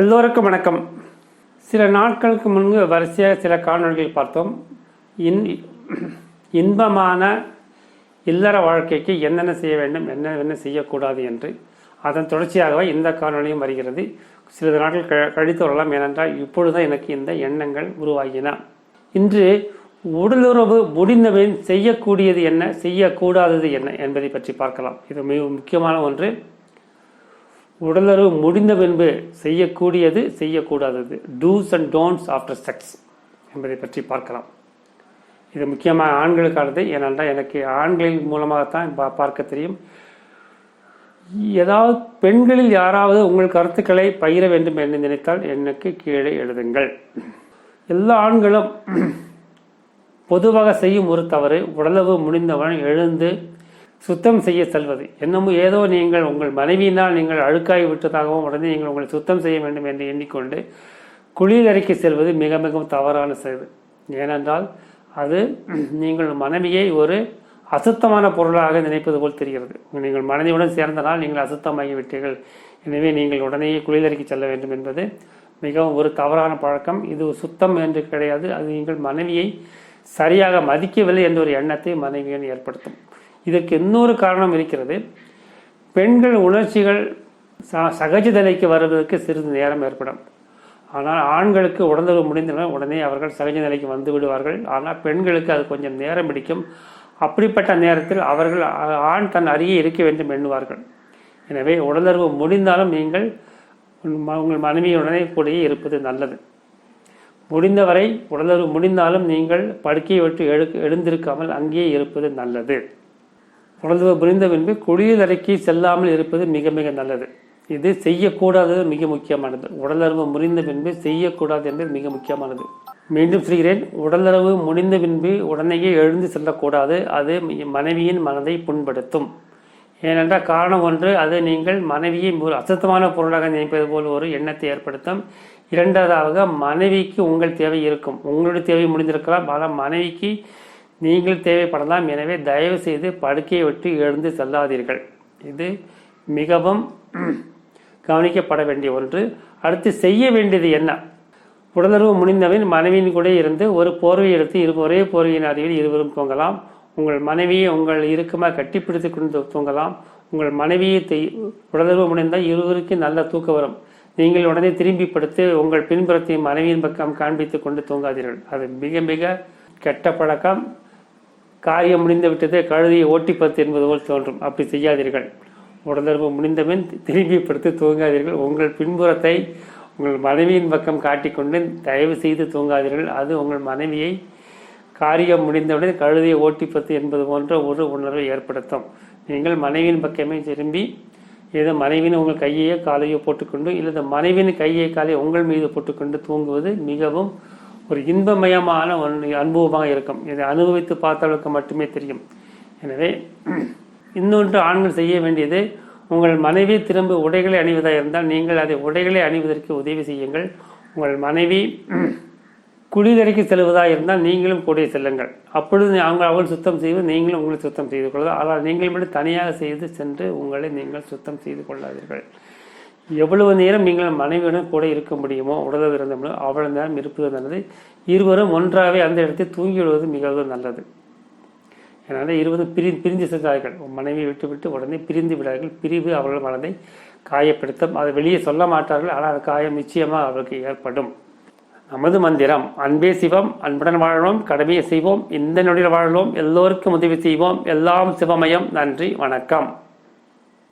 எல்லோருக்கும் வணக்கம். சில நாட்களுக்கு முன்பு வரிசையாக சில காணொளிகள் பார்த்தோம். இன் இன்பமான இல்லற வாழ்க்கைக்கு என்னென்ன செய்ய வேண்டும் என்னென்ன செய்யக்கூடாது என்று. அதன் தொடர்ச்சியாகவே இந்த காணொளியும் வருகிறது. சிறிது நாட்கள் க கழித்து வரலாம். ஏனென்றால் இப்பொழுதுதான் எனக்கு இந்த எண்ணங்கள் உருவாகின. இன்று உடலுறவு முடிந்தவன் செய்யக்கூடியது என்ன செய்யக்கூடாதது என்ன என்பதை பற்றி பார்க்கலாம். இது மிக முக்கியமான ஒன்று. உடலுறவு முடிந்த பின்பு செய்யக்கூடியது செய்யக்கூடாதது. Dos and don'ts after sex என்பதை பற்றி பார்க்கலாம். இது முக்கியமாக ஆண்களுக்கானது. ஏனென்றால் எனக்கு ஆண்களின் மூலமாகத்தான் பா பார்க்க தெரியும். ஏதாவது பெண்களில் யாராவது உங்கள் கருத்துக்களை பகிர வேண்டும் என்று நினைத்தால் எனக்கு கீழே எழுதுங்கள். எல்லா ஆண்களும் பொதுவாக செய்யும் ஒரு தவறு உடலவு முடிந்தவன் எழுந்து சுத்தம் செய்ய செல்வது. என்னமோ ஏதோ நீங்கள் உங்கள் மனைவியினால் நீங்கள் அழுக்காகி விட்டதாகவும் உடனே நீங்கள் உங்களை சுத்தம் செய்ய வேண்டும் என்று எண்ணிக்கொண்டு குளியலறைக்கு செல்வது மிக மிகவும் தவறான செயல். ஏனென்றால் அது நீங்கள் மனைவியை ஒரு அசுத்தமான பொருளாக நினைப்பது போல் தெரிகிறது. நீங்கள் மனைவியுடன் சேர்ந்தனால் நீங்கள் அசுத்தமாகிவிட்டீர்கள் எனவே நீங்கள் உடனேயே குளியலறைக்கு செல்ல வேண்டும் என்பது மிகவும் ஒரு தவறான பழக்கம். இது சுத்தம் என்று கிடையாது. அது நீங்கள் மனைவியை சரியாக மதிக்கவில்லை என்ற ஒரு எண்ணத்தை மனைவியன் ஏற்படுத்தும். இதற்கு இன்னொரு காரணம் இருக்கிறது. பெண்கள் உணர்ச்சிகள் ச சகஜ நிலைக்கு வருவதற்கு சிறிது நேரம் ஏற்படும். ஆனால் ஆண்களுக்கு உடந்தது முடிந்தவுடன் உடனே அவர்கள் சகஜ நிலைக்கு வந்து விடுவார்கள். ஆனால் பெண்களுக்கு அது கொஞ்சம் நேரம் பிடிக்கும். அப்படிப்பட்ட நேரத்தில் அவர்கள் ஆண் தன் அருகே இருக்க வேண்டும் எண்ணுவார்கள். எனவே உடலுறவு முடிந்தாலும் நீங்கள் உங்கள் மனைவியுடனே கூடயே இருப்பது நல்லது. முடிந்தவரை உடலுறவு முடிந்தாலும் நீங்கள் படுக்கையை விட்டு எழு எழுந்திருக்காமல் அங்கேயே இருப்பது நல்லது. உணர்வு புரிந்த பின்பு குளியலறைக்கு செல்லாமல் இருப்பது மிக மிக நல்லது. இது செய்யக்கூடாதது மிக முக்கியமானது. உடலுறவு முறிந்த பின்பு செய்யக்கூடாது என்பது மிக முக்கியமானது. மீண்டும் சொல்கிறேன் உடலுறவு முடிந்த பின்பு உடனேயே எழுந்து செல்லக்கூடாது. அது மனைவியின் மனதை புண்படுத்தும். ஏனென்றால் காரணம் ஒன்று அது நீங்கள் மனைவியை ஒரு அசுத்தமான பொருளாக நினைப்பது போல் ஒரு எண்ணத்தை ஏற்படுத்தும். இரண்டாவதாக மனைவிக்கு உங்கள் தேவை இருக்கும். உங்களுடைய தேவை முடிந்திருக்கலாம். ஆனால் மனைவிக்கு நீங்கள் தேவைப்படலாம். எனவே தயவு செய்து படுக்கையை விட்டு எழுந்து செல்லாதீர்கள். இது மிகவும் கவனிக்கப்பட வேண்டிய ஒன்று. அடுத்து செய்ய வேண்டியது என்ன? உடலுறவு முடிந்தவன் மனைவியின் கூட இருந்து ஒரு போர்வை எடுத்து இரு ஒரே போர்வையின் அருகில் இருவரும் தூங்கலாம். உங்கள் மனைவியை உங்கள் இறுக்கமாக கட்டிப்பிடித்து கொண்டு தூங்கலாம். உங்கள் மனைவியை தெய்- உடலுறவு முடிந்தால் இருவருக்கும் நல்ல தூக்கம் வரும். நீங்கள் உடனே திரும்பி படுத்து உங்கள் பின்புறத்தை மனைவியின் பக்கம் காண்பித்துக் கொண்டு தூங்காதீர்கள். அது மிக மிக கெட்ட பழக்கம். காரியம் முடிந்து விட்டது கழுதியை ஓட்டிப்பத்து என்பது போல் தோன்றும். அப்படி செய்யாதீர்கள். உடலுறவு முடிந்தபின் திரும்பி படுத்து தூங்காதீர்கள். உங்கள் பின்புறத்தை உங்கள் மனைவியின் பக்கம் காட்டிக்கொண்டு தயவு செய்து தூங்காதீர்கள். அது உங்கள் மனைவியை காரியம் முடிந்தவுடன் கழுதியை ஓட்டிப்பத்து என்பது போன்ற ஒரு உணர்வை ஏற்படுத்தும். நீங்கள் மனைவியின் பக்கமே திரும்பி ஏதோ மனைவியின் உங்கள் கையையோ காலையோ போட்டுக்கொண்டு இல்லை மனைவியின் கையை காலையை உங்கள் மீது போட்டுக்கொண்டு தூங்குவது மிகவும் ஒரு இன்பமயமான ஒன்று அனுபவமாக இருக்கும். இதை அனுபவித்து பார்த்தவர்களுக்கு மட்டுமே தெரியும். எனவே இன்னொன்று ஆண்கள் செய்ய வேண்டியது உங்கள் மனைவி திரும்ப உடைகளை அணிவதாக இருந்தால் நீங்கள் அதை உடைகளை அணிவதற்கு உதவி செய்யுங்கள். உங்கள் மனைவி குளியலறைக்கு செல்வதாக இருந்தால் நீங்களும் கூட செல்லுங்கள். அப்பொழுது அவங்க அவள் சுத்தம் செய்வது நீங்களும் உங்களை சுத்தம் செய்து கொள்வது ஆனால் நீங்கள் மட்டும் தனியாக செய்து சென்று உங்களை நீங்கள் சுத்தம் செய்து கொள்ளாதீர்கள். எவ்வளவு நேரம் நீங்கள் மனைவியுடன் கூட இருக்க முடியுமோ உடலில் இருந்த அவ்வளவு நேரம் இருப்பது நல்லது. இருவரும் ஒன்றாகவே அந்த இடத்தில் தூங்கி விடுவது மிகவும் நல்லது. அதனால் இருவரும் பிரி பிரிந்து சென்றார்கள். மனைவியை விட்டு விட்டு உடனே பிரிந்து விடார்கள். பிரிவு அவர்கள் மனதை காயப்படுத்தும். அதை வெளியே சொல்ல மாட்டார்கள். ஆனால் அது காயம் நிச்சயமாக அவருக்கு ஏற்படும். நமது மந்திரம் அன்பே சிவம் அன்புடன் வாழவும் கடமையை செய்வோம் இந்த நொடியில் வாழவும் எல்லோருக்கும் உதவி செய்வோம். எல்லாம் சிவமயம். நன்றி வணக்கம்.